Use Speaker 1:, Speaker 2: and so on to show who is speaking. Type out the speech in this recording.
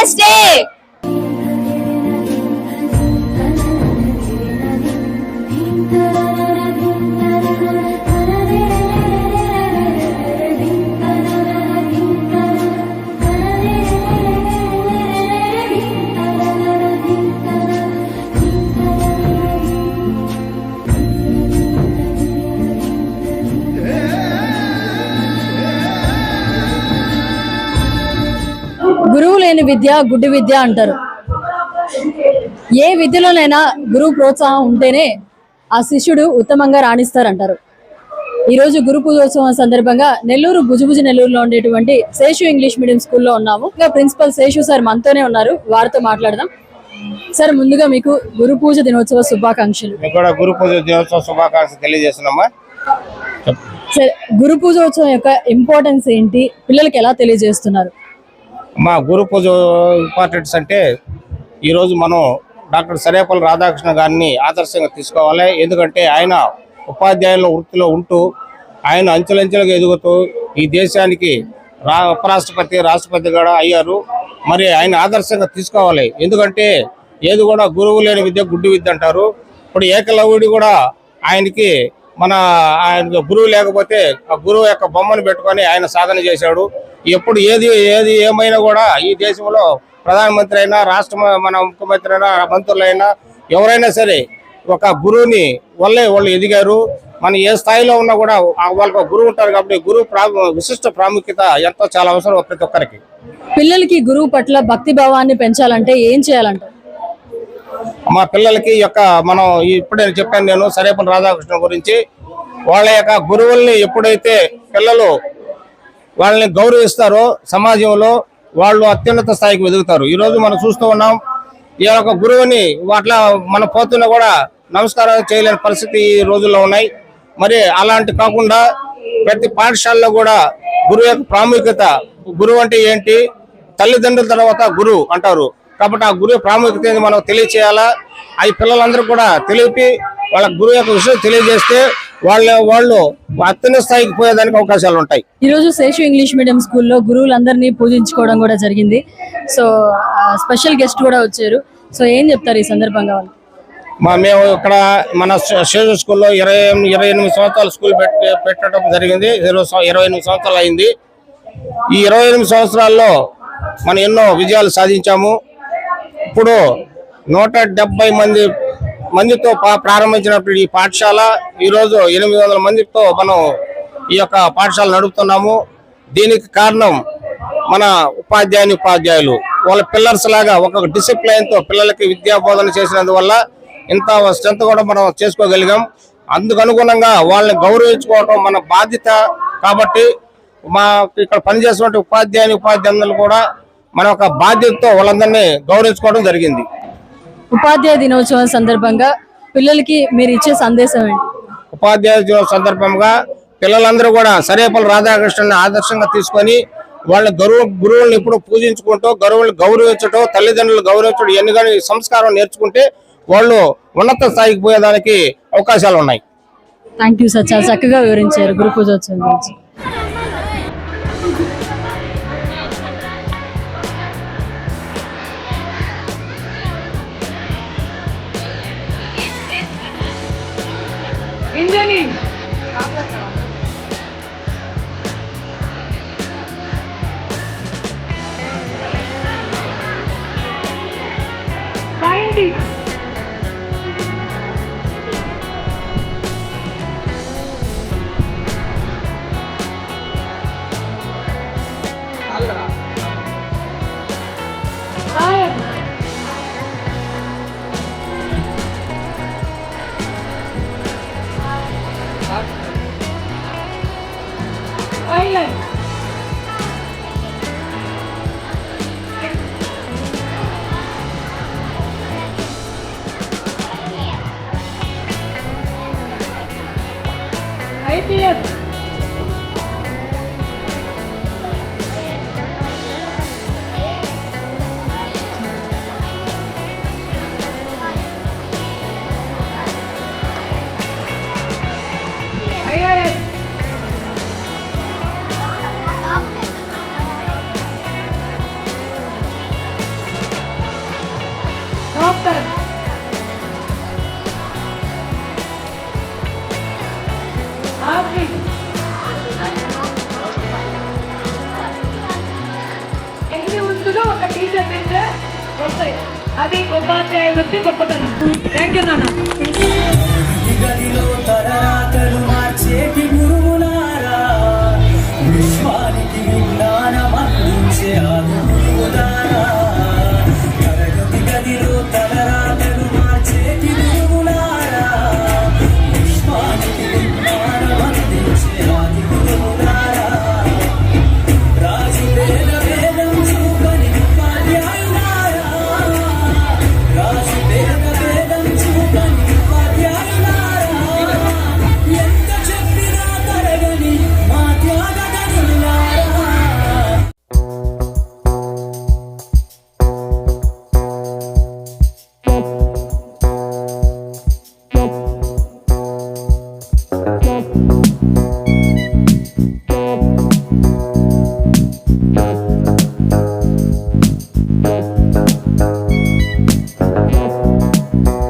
Speaker 1: Wednesday లేని విద్య గుడ్డి విద్య అంటారు. ఏ విద్యలోనైనా గురువు ప్రోత్సాహం ఉంటేనే ఆ శిష్యుడు ఉత్తమంగా రాణిస్తారంటారు. ఈ రోజు గురు పూజోత్సవం సందర్భంగా నెల్లూరు భుజభుజ నెల్లూరులో ఉండేటువంటి శేషు ఇంగ్లీష్ మీడియం స్కూల్లో ఉన్నాము. ఇంకా ప్రిన్సిపల్ శేషు సార్ మనతోనే ఉన్నారు. వారితో మాట్లాడదాం. సార్ ముందుగా మీకు గురు పూజ దినోత్సవ శుభాకాంక్షలు.
Speaker 2: కూడా గురు పూజ దినోత్సవ శుభాకాంక్షలు తెలియజేస్తున్నామా?
Speaker 1: సార్ గురు పూజోత్సవం యొక్క ఇంపార్టెన్స్ ఏంటి? పిల్లలకి ఎలా తెలియజేస్తున్నారు?
Speaker 2: మా గురు పూజ ఇంపార్టెన్స్ అంటే ఈరోజు మనం డాక్టర్ సరేపల్లి రాధాకృష్ణ గారిని ఆదర్శంగా తీసుకోవాలి. ఎందుకంటే ఆయన ఉపాధ్యాయుల వృత్తిలో ఉంటూ ఆయన అంచెలంచెలుగా ఎదుగుతూ ఈ దేశానికి రా ఉపరాష్ట్రపతి రాష్ట్రపతి కూడా అయ్యారు. మరి ఆయన ఆదర్శంగా తీసుకోవాలి. ఎందుకంటే ఏది కూడా గురువు లేని విద్య గుడ్డి విద్య అంటారు. ఇప్పుడు ఏకలవుడి కూడా ఆయనకి మన ఆయన గురువు లేకపోతే ఆ గురువు యొక్క బొమ్మను పెట్టుకొని ఆయన సాధన చేశాడు. ఎప్పుడు ఏది ఏది ఏమైనా కూడా ఈ దేశంలో ప్రధానమంత్రి అయినా రాష్ట్ర మన ముఖ్యమంత్రి అయినా మంత్రులైనా ఎవరైనా సరే ఒక గురువుని వల్లే వాళ్ళు ఎదిగారు. మన ఏ స్థాయిలో ఉన్నా కూడా వాళ్ళకు వాళ్ళకి ఒక గురువు ఉంటారు కాబట్టి గురువు ప్రా విశిష్ట ప్రాముఖ్యత ఎంతో చాలా అవసరం ప్రతి ఒక్కరికి.
Speaker 1: పిల్లలకి గురువు పట్ల భక్తి భావాన్ని పెంచాలంటే ఏం చేయాలంటారు?
Speaker 2: మా పిల్లలకి యొక్క మనం ఇప్పుడే చెప్పాను నేను సరేపని రాధాకృష్ణ గురించి వాళ్ళ యొక్క గురువుల్ని ఎప్పుడైతే పిల్లలు వాళ్ళని గౌరవిస్తారో సమాజంలో వాళ్ళు అత్యున్నత స్థాయికి ఎదుగుతారు ఈరోజు మనం చూస్తూ ఉన్నాం ఈ యొక్క గురువుని అట్లా మనం పోతున్నా కూడా నమస్కారం చేయలేని పరిస్థితి ఈ రోజుల్లో ఉన్నాయి. మరి అలాంటి కాకుండా ప్రతి పాఠశాలలో కూడా గురువు యొక్క ప్రాముఖ్యత గురువు అంటే ఏంటి? తల్లిదండ్రుల తర్వాత గురువు అంటారు. కాబట్టి ఆ గురువు ప్రాముఖ్యత మనం తెలియచేయాలా? అవి పిల్లలందరూ కూడా తెలిపి వాళ్ళ గురువు యొక్క విషయం తెలియజేస్తే వాళ్ళ వాళ్ళు అత్యున్నత స్థాయికి పోయేదానికి అవకాశాలు ఉంటాయి.
Speaker 1: ఈ రోజు శేషు ఇంగ్లీష్ మీడియం స్కూల్లో గురువులందరినీ పూజించుకోవడం కూడా జరిగింది. సో స్పెషల్ గెస్ట్ కూడా వచ్చారు. సో ఏం చెప్తారు ఈ సందర్భంగా
Speaker 2: మా మేము ఇక్కడ మన శేషు స్కూల్లో ఇరవై ఇరవై ఎనిమిది సంవత్సరాలు స్కూల్ పెట్టి పెట్టడం జరిగింది. ఇరవై ఇరవై ఎనిమిది సంవత్సరాలు అయింది. ఈ ఇరవై ఎనిమిది సంవత్సరాల్లో మనం ఎన్నో విజయాలు సాధించాము. ఇప్పుడు నూట డెబ్బై మంది మందితో పా- ప్రారంభించినప్పుడు ఈ పాఠశాల ఈరోజు ఎనిమిది వందల మందితో మనం ఈ యొక్క పాఠశాల నడుపుతున్నాము. దీనికి కారణం మన ఉపాధ్యాయుని ఉపాధ్యాయులు. వాళ్ళ పిల్లర్స్ లాగా ఒక డిసిప్లైన్తో పిల్లలకి విద్యా బోధన చేసినందువల్ల ఇంత స్ట్రెంత్ కూడా మనం చేసుకోగలిగాం. అందుకు అనుగుణంగా వాళ్ళని గౌరవించుకోవడం మన బాధ్యత కాబట్టి మా ఇక్కడ పనిచేసినటువంటి ఉపాధ్యాయుని ఉపాధ్యాయులు కూడా మన ఒక బాధ్యతతో వాళ్ళందరినీ గౌరవించుకోవడం జరిగింది.
Speaker 1: ఉపాధ్యాయ దినోత్సవం సందర్భంగా పిల్లలకి మీరు ఇచ్చే సందేశం ఏంటి?
Speaker 2: ఉపాధ్యాయ దినోత్సవం సందర్భంగా పిల్లలందరూ కూడా సరేపల్లి రాధాకృష్ణని ఆదర్శంగా తీసుకొని వాళ్ళ గురువు గురువులను ఎప్పుడు పూజించుకుంటూ గురువులను గౌరవించడం తల్లిదండ్రులు గౌరవించడం ఇవన్నీ కానీ సంస్కారం నేర్చుకుంటే వాళ్ళు ఉన్నత స్థాయికి పోయేదానికి అవకాశాలు ఉన్నాయి.
Speaker 1: Thank you sir. చాలా చక్కగా వివరించారు. గురు పూజోత్సవం గురించి.
Speaker 3: ఇంజనీ Thank you. Yeah. అది ఉపాధ్యాయులు వచ్చి గొప్పతనం. థ్యాంక్ యూ నాన్న.
Speaker 4: మార్చేటి Bye.